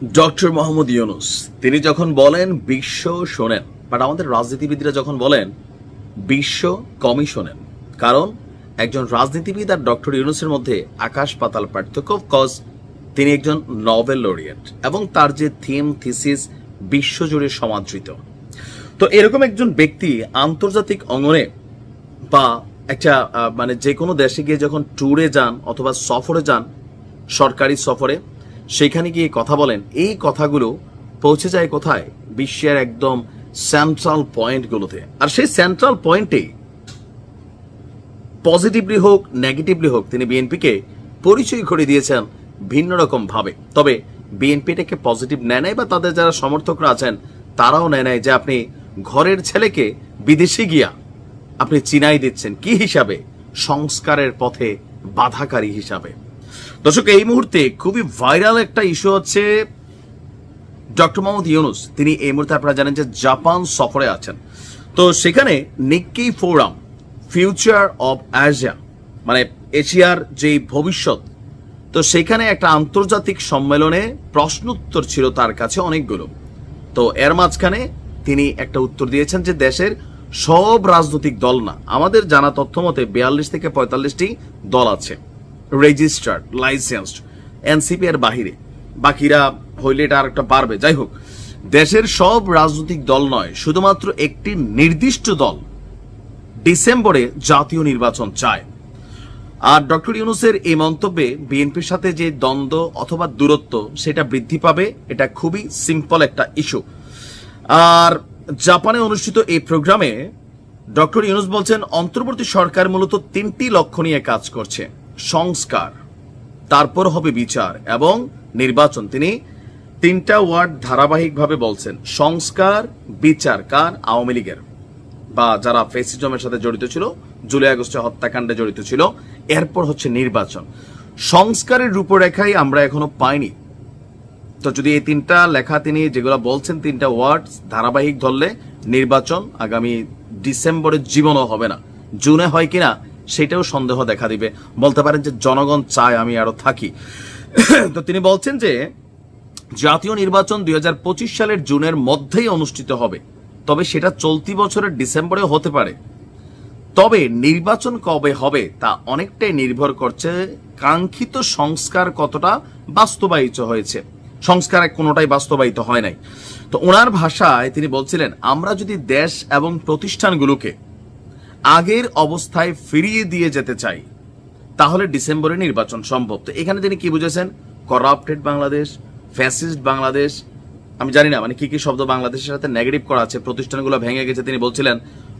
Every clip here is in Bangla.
ডক্টর মোহাম্মদ ইউনুস, তিনি যখন বলেন বিশ্ব শোনেন বাট আমাদের রাজনীতিবিদরা যখন বলেন বিশ্ব কমই শোনেন, কারণ একজন রাজনীতিবিদ আর ডক্টর ইউনুসের মধ্যে আকাশ পাতাল পার্থক্য কজ তিনি একজন নভেল লরিয়েট এবং তার যে থিম থিসিস বিশ্বজুড়ে সমাদৃত। তো এরকম একজন ব্যক্তি আন্তর্জাতিক অঙ্গনে বা একটা মানে যে কোনো দেশে গিয়ে যখন ট্যুরে যান অথবা সফরে যান, সরকারি সফরে সেখানে গিয়ে কথা বলেন। এই কথাগুলো পৌঁছে যায় কোথায়? বিশ্বের একদম সেন্ট্রাল পয়েন্টগুলোতে আর সেই সেন্ট্রাল পয়েন্টে পজিটিভলি হোক নেগেটিভলি হোক, তিনি বিএনপিকে পরিচয় করে দিয়েছেন ভিন্ন রকম ভাবে। তবে বিএনপি এটাকে পজিটিভ নেয় নাই বা তাদের যারা সমর্থকরা আছেন, তারাও নেয় নাই যে আপনি ঘরের ছেলেকে বিদেশে গিয়া আপনি চিনাই দিচ্ছেন। কি হিসাবে? সংস্কারের পথে বাধাকারী হিসাবে। দর্শক, এই মুহূর্তে খুবই ভাইরাল একটা ইস্যু হচ্ছে ডক্টর মোহাম্মদ ইউনুস। তিনি এই মুহূর্তে আপনারা জানেন যে জাপান সফরে আছেন। তো সেখানে Nikkei Forum, future of Asia মানে এশিয়ার যেই ভবিষ্যৎ, তো সেখানে একটা আন্তর্জাতিক সম্মেলনে প্রশ্নোত্তর ছিল তার কাছে অনেকগুলো। তো এর মাঝখানে তিনি একটা উত্তর দিয়েছেন যে দেশের সব রাজনৈতিক দল না, আমাদের জানা তথ্য মতে বিয়াল্লিশ থেকে পঁয়তাল্লিশটি দল আছে। রেজিস্টার্ড লাইসেন্সড এনসিপি এর বাহিরে। বাকিরা হইলে এটা আর একটা পারবে। যাই হোক, দেশের সব রাজনৈতিক দল নয়, শুধুমাত্র একটি নির্দিষ্ট দল ডিসেম্বরে জাতীয় নির্বাচন চায়। আর ডক্টর ইউনুসের এই মন্তব্যে বিএনপির সাথে যে দ্বন্দ্ব অথবা দূরত্ব, সেটা বৃদ্ধি পাবে, এটা খুবই সিম্পল একটা ইস্যু আর জাপানে অনুষ্ঠিত এই প্রোগ্রামে ডক্টর ইউনুস বলছেন, অন্তর্বর্তী সরকার মূলত তিনটি লক্ষ্য নিয়ে কাজ করছে। সংস্কার, তারপর হবে বিচার এবং নির্বাচন। তিনি তিনটা ওয়ার্ড ধারাবাহিকভাবে বলছেন, সংস্কার, বিচার কার? আওয়ামী লীগের। বা যারা ফেসিজমের সাথে জড়িত ছিল, জুলাই আগস্টে হত্যাকাণ্ডে জড়িত ছিল, এরপর হচ্ছে নির্বাচন। সংস্কারের রূপরেখাই আমরা এখনও পাইনি। তো যদি এই তিনটা লেখা তিনি যেগুলো বলছেন, তিনটা ওয়ার্ড ধারাবাহিক ধরলে নির্বাচন আগামী ডিসেম্বরের জীবনও হবে না। জুনে হয় কিনা সেটাও সন্দেহ দেখা দিবে। বলতে পারেন যে জনগণ চায় আমি আরও থাকি। তো তিনি বলছেন যে, জাতীয় নির্বাচন দুই হাজার পঁচিশ সালের জুনের মধ্যেই অনুষ্ঠিত হবে। তবে সেটা চলতি বছরের ডিসেম্বরে হতে পারে। তবে নির্বাচন কবে হবে তা অনেকটাই নির্ভর করছে কাঙ্ক্ষিত সংস্কার কতটা বাস্তবায়িত হয়েছে। সংস্কার কোনোটাই বাস্তবায়িত হয় নাই। তো ওনার ভাষায় তিনি বলছিলেন, আমরা যদি দেশ এবং প্রতিষ্ঠানগুলোকে আগের অবস্থায় ফিরিয়ে দিয়ে যেতে চাই, তাহলে ডিসেম্বরে নির্বাচন সম্ভব। তো এখানে তিনি কি বুঝেছেন? করাপ্টেড বাংলাদেশ ফ্যাসিস্ট বাংলাদেশ, আমি জানি না মানে কি কি শব্দ বাংলাদেশের সাথে নেগেটিভ করা আছে, প্রতিষ্ঠানগুলো ভেঙে গেছে, তিনি বলছিলেন,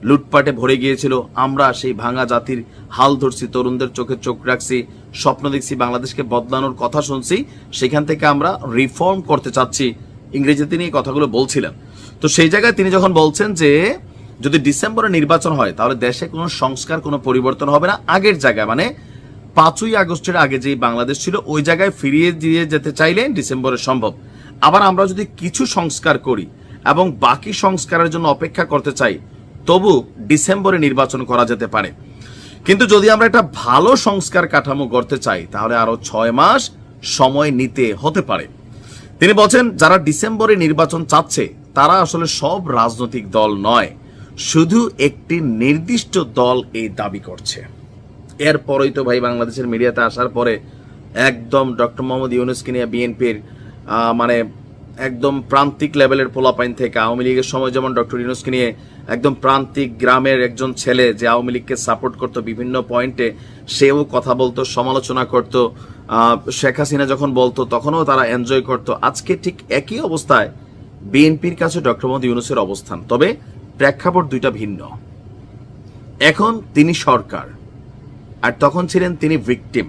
লুটপাটে ভরে গিয়েছিল, আমরা সেই ভাঙা জাতির হাল ধরছি, তরুণদের চোখে চোখ রাখছি, স্বপ্ন দেখছি, বাংলাদেশকে বদলানোর কথা শুনছি, সেখান থেকে আমরা রিফর্ম করতে চাচ্ছি, ইংরেজিতে তিনি এই কথাগুলো বলছিলেন। তো সেই জায়গায় তিনি যখন বলছেন যে যদি ডিসেম্বরে নির্বাচন হয়, তাহলে দেশে কোনো সংস্কার, কোনো পরিবর্তন হবে না। আগের জায়গায় মানে পাঁচই আগস্টের আগে যেই বাংলাদেশ ছিল, ওই জায়গায় ফিরিয়ে দিয়ে যেতে চাইলে ডিসেম্বরে সম্ভব। আবার আমরা যদি কিছু সংস্কার করি এবং বাকি সংস্কারের জন্য অপেক্ষা করতে চাই, তবু ডিসেম্বরে নির্বাচন করা যেতে পারে। কিন্তু যদি আমরা একটা ভালো সংস্কার কাঠামো করতে চাই, তাহলে আরও ছয় মাস সময় নিতে হতে পারে। তিনি বলছেন, যারা ডিসেম্বরে নির্বাচন চাচ্ছে, তারা আসলে সব রাজনৈতিক দল নয়। শুধু একটি নির্দিষ্ট দল এই দাবি করছে। এরপরই তো ভাই বাংলাদেশের মিডিয়াতে আসার পরে একদম ডক্টর মোহাম্মদ ইউনুসকে নিয়ে বিএনপির মানে একদম প্রান্তিক লেভেলের পোলাপাইন থেকে আওয়ামী লীগের সময় যেমন ডক্টর ইউনুসকে নিয়ে একদম প্রান্তিক গ্রামের একজন ছেলে যে আওয়ামী লীগকে সাপোর্ট করতো বিভিন্ন পয়েন্টে, সেও কথা বলতো, সমালোচনা করত। শেখ হাসিনা যখন বলতো তখনও তারা এনজয় করতো। আজকে ঠিক একই অবস্থায় বিএনপির কাছে ডক্টর মোহাম্মদ ইউনুসের অবস্থান। তবে প্রেক্ষাপট দুইটা ভিন্ন। এখন তিনি সরকার, আর তখন ছিলেন তিনি ভিকটিম,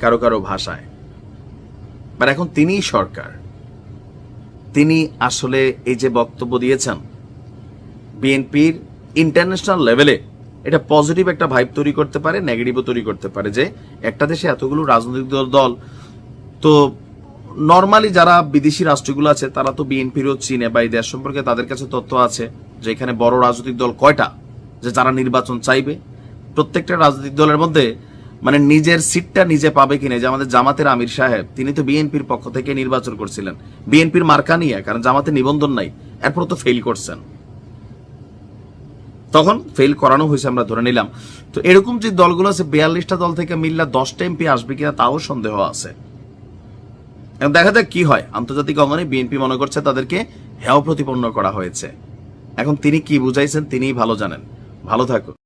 কারও কারও ভাষায়। আর এখন তিনিই সরকার। তিনি আসলে এই যে বক্তব্য দিয়েছেন, বিএনপির ইন্টারন্যাশনাল লেভেলে এটা পজিটিভ একটা ভাইব তৈরি করতে পারে, নেগেটিভও তৈরি করতে পারে যে একটা দেশে এতগুলো রাজনৈতিক দল দল, তো নর্মালি যারা বিদেশি রাষ্ট্রগুলো আছে, তারা তো বিএনপিরও চিনে বা এই দেশ সম্পর্কে তাদের কাছে তথ্য আছে যে এখানে বড় রাজনৈতিক দল কয়টা, যে যারা নির্বাচন চাইবে। প্রত্যেকটা রাজনৈতিক দলের মধ্যে মানে নিজের সিটটা নিজে পাবে কিনা যে আমাদের জামাতের আমির সাহেব, তিনি তো বিএনপির পক্ষ থেকে নির্বাচন করছিলেন। বিএনপির মার্কা নিয়ে, কারণ জামাতে নিবন্ধন নাই এরপর তো ফেল করছেন। তখন ফেল করানো হয়েছে আমরা ধরে নিলাম। তো এরকম যে দলগুলো আছে, বিয়াল্লিশটা দল থেকে মিল্লা দশটা এমপি আসবে কিনা, তাও সন্দেহ আছে। এখন দেখা যাক কি হয়। আন্তর্জাতিক অঙ্গনে বিএনপি মনে করছে তাদেরকে হেয় প্রতিপন্ন করা হয়েছে। এখন তিনি কি বুঝাইছেন, তিনিই ভালো জানেন। ভালো থাকুন।